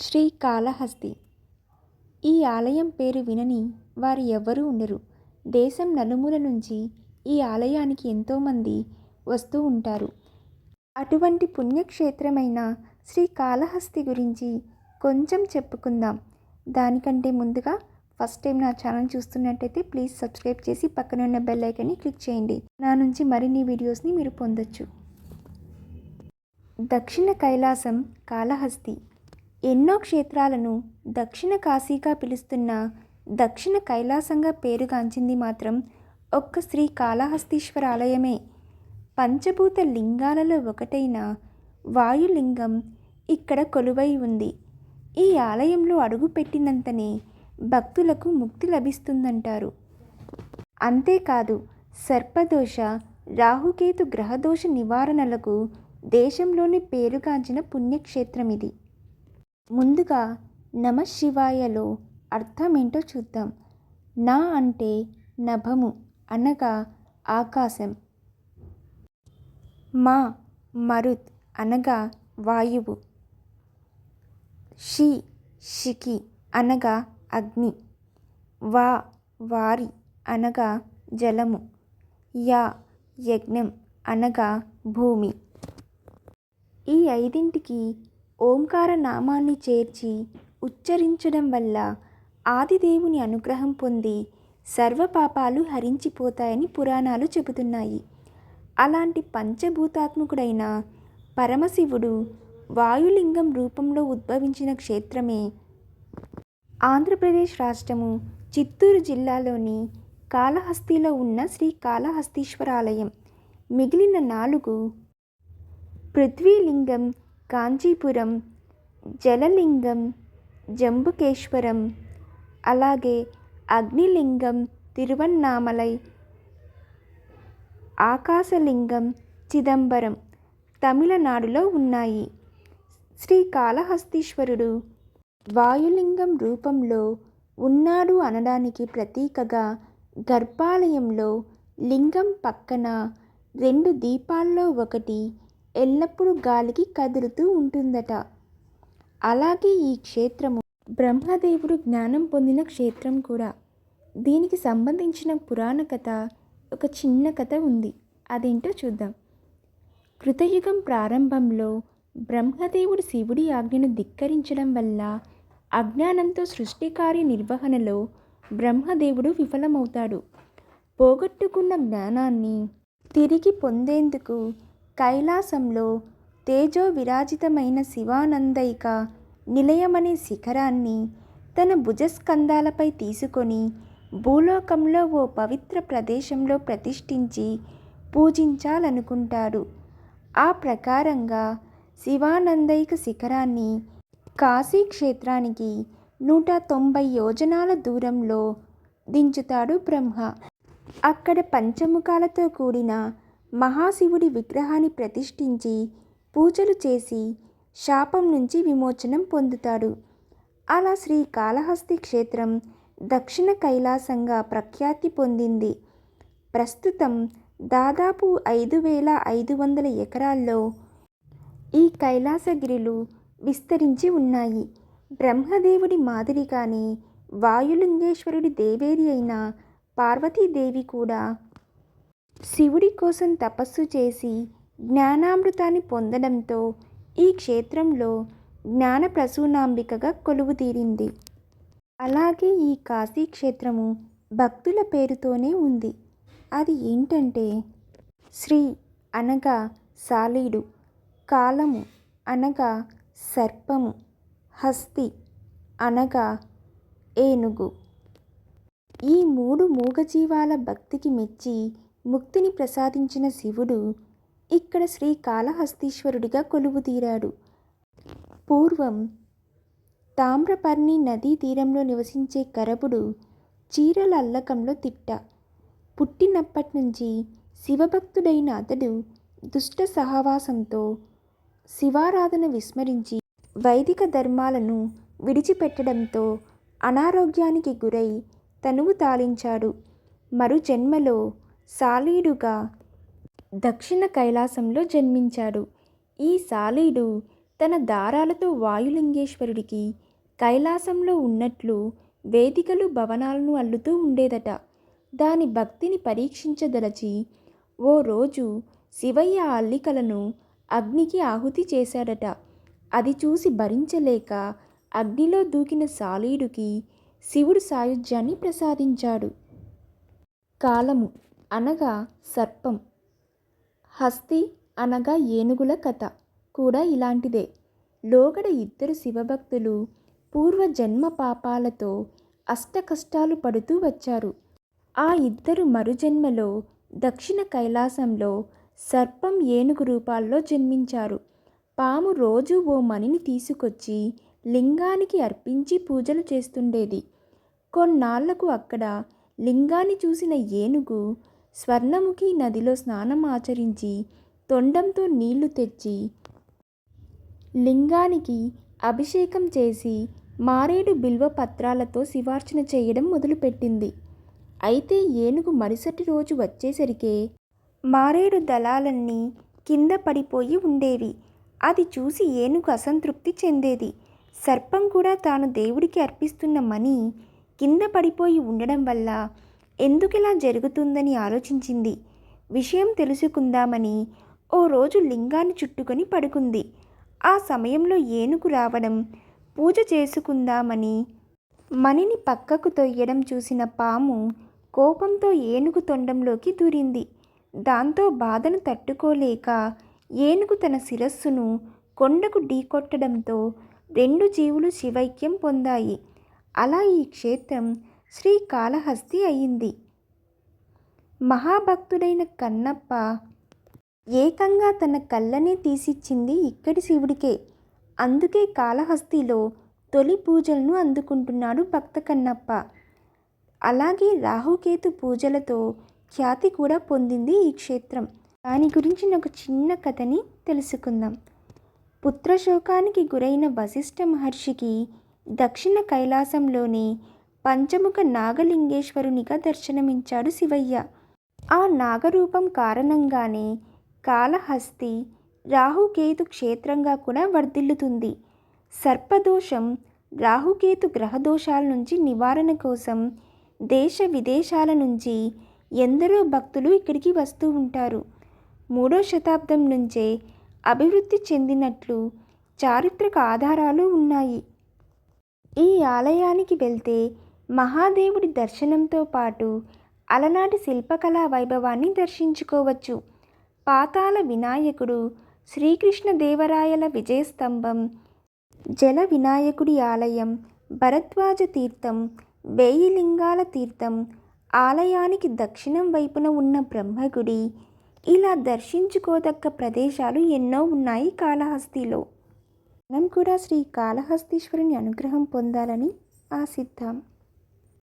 శ్రీ కాళహస్తి ఈ ఆలయం పేరు వినని వారు ఎవ్వరూ ఉండరు. దేశం నలుమూల నుంచి ఈ ఆలయానికి ఎంతోమంది వస్తూ ఉంటారు. అటువంటి పుణ్యక్షేత్రమైన శ్రీ కాళహస్తి గురించి కొంచెం చెప్పుకుందాం. దానికంటే ముందుగా ఫస్ట్ టైం నా ఛానల్ చూస్తున్నట్టయితే ప్లీజ్ సబ్స్క్రైబ్ చేసి పక్కన ఉన్న బెల్ ఐకాన్ని క్లిక్ చేయండి. నా నుంచి మరిన్ని వీడియోస్ని మీరు పొందొచ్చు. దక్షిణ కైలాసం కాళహస్తి. ఎన్నో క్షేత్రాలను దక్షిణ కాశీగా పిలుస్తున్న దక్షిణ కైలాసంగా పేరుగాంచింది మాత్రం ఒక్క శ్రీ కాళహస్తీశ్వర ఆలయమే. పంచభూత లింగాలలో ఒకటైన వాయులింగం ఇక్కడ కొలువై ఉంది. ఈ ఆలయంలో అడుగుపెట్టినంతనే భక్తులకు ముక్తి లభిస్తుందంటారు. అంతేకాదు సర్పదోష రాహుకేతు గ్రహదోష నివారణలకు దేశంలోని పేరుగాంచిన పుణ్యక్షేత్రం ఇది ముందుగా నమ శివాయలో అర్థమేంటో చూద్దాం. నా అంటే నభము అనగా ఆకాశం. మా మరుత్ అనగా వాయువు. షి షికి అనగా అగ్ని. వా వారి అనగా జలము. యా యజ్ఞం అనగా భూమి. ఈ ఐదింటికి ఓంకార నామాన్ని చేర్చి ఉచ్చరించడం వల్ల ఆదిదేవుని అనుగ్రహం పొంది సర్వపాపాలు హరించిపోతాయని పురాణాలు చెబుతున్నాయి. అలాంటి పంచభూతాత్మకుడైన పరమశివుడు వాయులింగం రూపంలో ఉద్భవించిన క్షేత్రమే ఆంధ్రప్రదేశ్ రాష్ట్రము చిత్తూరు జిల్లాలోని కాళహస్తిలో ఉన్న శ్రీ కాళహస్తీశ్వరాలయం. మిగిలిన నాలుగు పృథ్వీలింగం కాంచీపురం జలలింగం జంబుకేశ్వరం అలాగే అగ్నిలింగం తిరువన్నామలై ఆకాశలింగం చిదంబరం తమిళనాడులో ఉన్నాయి. శ్రీ కాళహస్తీశ్వరుడు వాయులింగం రూపంలో ఉన్నాడు అనడానికి ప్రతీకగా గర్భాలయంలో లింగం పక్కన రెండు దీపాల్లో ఒకటి ఎల్లప్పుడూ గాలికి కదులుతూ ఉంటుందట. అలాగే ఈ క్షేత్రము బ్రహ్మదేవుడు జ్ఞానం పొందిన క్షేత్రం కూడా. దీనికి సంబంధించిన పురాణ కథ ఒక చిన్న కథ ఉంది. అదేంటో చూద్దాం. కృతయుగం ప్రారంభంలో బ్రహ్మదేవుడు శివుడి ఆజ్ఞను ధిక్కరించడం వల్ల అజ్ఞానంతో సృష్టి కార్య నిర్వహణలో బ్రహ్మదేవుడు విఫలమవుతాడు. పోగొట్టుకున్న జ్ఞానాన్ని తిరిగి పొందేందుకు కైలాసంలో తేజో విరాజితమైన శివానందైక నిలయమనే శిఖరాన్ని తన భుజస్కంధాలపై తీసుకొని భూలోకంలో ఓ పవిత్ర ప్రదేశంలో ప్రతిష్ఠించి పూజించాలనుకుంటాడు. ఆ ప్రకారంగా శివానందైక శిఖరాన్ని కాశీ క్షేత్రానికి నూట తొంభై యోజనాల దూరంలో దించుతాడు బ్రహ్మ. అక్కడ పంచముఖాలతో కూడిన మహాశివుడి విగ్రహాన్ని ప్రతిష్ఠించి పూజలు చేసి శాపం నుంచి విమోచనం పొందుతాడు. అలా శ్రీ కాళహస్తి క్షేత్రం దక్షిణ కైలాసంగా ప్రఖ్యాతి పొందింది. ప్రస్తుతం దాదాపు ఐదు వేల ఐదు వందల ఎకరాల్లో ఈ కైలాసగిరిలు విస్తరించి ఉన్నాయి. బ్రహ్మదేవుడి మాదిరిగానే వాయులింగేశ్వరుడి దేవేరి అయిన పార్వతీదేవి కూడా శివుడి కోసం తపస్సు చేసి జ్ఞానామృతాన్ని పొందడంతో ఈ క్షేత్రంలో జ్ఞాన ప్రసూనాంబికగా కొలువుతీరింది అలాగే ఈ కాశీ క్షేత్రము భక్తుల పేరుతోనే ఉంది. అది ఏంటంటే శ్రీ అనగా సాలీడు కాలము అనగా సర్పము హస్తి అనగా ఏనుగు. ఈ మూడు మూగజీవాల భక్తికి మెచ్చి ముక్తిని ప్రసాదించిన శివుడు ఇక్కడ శ్రీ కాళహస్తీశ్వరుడిగా కొలువుతీరాడు పూర్వం తామ్రపర్ణి నదీ తీరంలో నివసించే కరపుడు చీరల అల్లకంలో తిట్ట. పుట్టినప్పటి నుంచి శివభక్తుడైన అతడు దుష్ట సహవాసంతో శివారాధన విస్మరించి వైదిక ధర్మాలను విడిచిపెట్టడంతో అనారోగ్యానికి గురై తనువు తాళించాడు మరు జన్మలో సాలీడుగా దక్షిణ కైలాసంలో జన్మించాడు. ఈ సాలీడు తన దారాలతో వాయులింగేశ్వరుడికి కైలాసంలో ఉన్నట్లు వేదికలు భవనాలను అల్లుతూ ఉండేదట. దాని భక్తిని పరీక్షించదలచి ఓ రోజు శివయ్య అల్లికలను అగ్నికి ఆహుతి చేశాడట. అది చూసి భరించలేక అగ్నిలో దూకిన సాలీడుకి శివుడు సాయుధ్యాన్ని ప్రసాదించాడు. కాలము అనగా సర్పం. హస్తి అనగా ఏనుగుల కథ కూడా ఇలాంటిదే. లోగడ ఇద్దరు శివభక్తులు పూర్వ జన్మ పాపాలతో అష్ట కష్టాలు పడుతూ వచ్చారు. ఆ ఇద్దరు మరుజన్మలో దక్షిణ కైలాసంలో సర్పం ఏనుగు రూపాల్లో జన్మించారు. పాము రోజు ఓ మణిని తీసుకొచ్చి లింగానికి అర్పించి పూజలు చేస్తుండేది. కొన్నాళ్ళకు అక్కడ లింగాన్ని చూసిన ఏనుగు స్వర్ణముఖి నదిలో స్నానం ఆచరించి తొండంతో నీళ్ళు తెచ్చి లింగానికి అభిషేకం చేసి మారేడు బిల్వ పత్రాలతో శివార్చన చేయడం మొదలుపెట్టింది. అయితే ఏనుగు మరుసటి రోజు వచ్చేసరికే మారేడు దళాలన్నీ కింద పడిపోయి ఉండేవి. అది చూసి ఏనుగు అసంతృప్తి చెందేది. సర్పం కూడా తాను దేవుడికి అర్పిస్తున్న మణి కింద పడిపోయి ఉండడం వల్ల ఎందుకిలా జరుగుతుందని ఆలోచించింది. విషయం తెలుసుకుందామని ఓ రోజు లింగాన్ని చుట్టుకొని పడుకుంది. ఆ సమయంలో ఏనుగు రావడం పూజ చేసుకుందామని మణిని పక్కకు తొయ్యడం చూసిన పాము కోపంతో ఏనుగు తొండంలోకి దూరింది. దాంతో బాధను తట్టుకోలేక ఏనుగు తన శిరస్సును కొండకు ఢీకొట్టడంతో రెండు జీవులు శివైక్యం పొందాయి. అలా ఈ క్షేత్రం శ్రీకాళహస్తి అయింది. మహాభక్తుడైన కన్నప్ప ఏకంగా తన కళ్ళనే తీసిచ్చింది ఇక్కడి శివుడికే. అందుకే కాళహస్తిలో తొలి పూజలను అందుకుంటున్నాడు భక్త కన్నప్ప. అలాగే రాహుకేతు పూజలతో ఖ్యాతి కూడా పొందింది ఈ క్షేత్రం. దాని గురించి ఒక చిన్న కథని తెలుసుకుందాం. పుత్రశోకానికి గురైన వశిష్ఠ మహర్షికి దక్షిణ కైలాసంలోని పంచముఖ నాగలింగేశ్వరునిగా దర్శనమించాడు శివయ్య. ఆ నాగరూపం కారణంగానే కాళహస్తి రాహుకేతు క్షేత్రంగా కూడా వర్ధిల్లుతుంది. సర్పదోషం రాహుకేతు గ్రహదోషాల నుంచి నివారణ కోసం దేశ విదేశాల నుంచి ఎందరో భక్తులు ఇక్కడికి వస్తూ ఉంటారు. మూడో శతాబ్దం నుంచే అభివృద్ధి చెందినట్లు చారిత్రక ఆధారాలు ఉన్నాయి. ఈ ఆలయానికి వెళ్తే మహాదేవుడి దర్శనంతో పాటు అలనాటి శిల్పకళా వైభవాన్ని దర్శించుకోవచ్చు. పాతాల వినాయకుడు శ్రీకృష్ణదేవరాయల విజయస్తంభం జల వినాయకుడి ఆలయం భరద్వాజ తీర్థం వేయి లింగాల తీర్థం ఆలయానికి దక్షిణం వైపున ఉన్న బ్రహ్మగుడి ఇలా దర్శించుకోదగ్గ ప్రదేశాలు ఎన్నో ఉన్నాయి కాళహస్తిలో. మనం కూడా శ్రీ కాళహస్తీశ్వరుని అనుగ్రహం పొందాలని ఆశిద్దాం.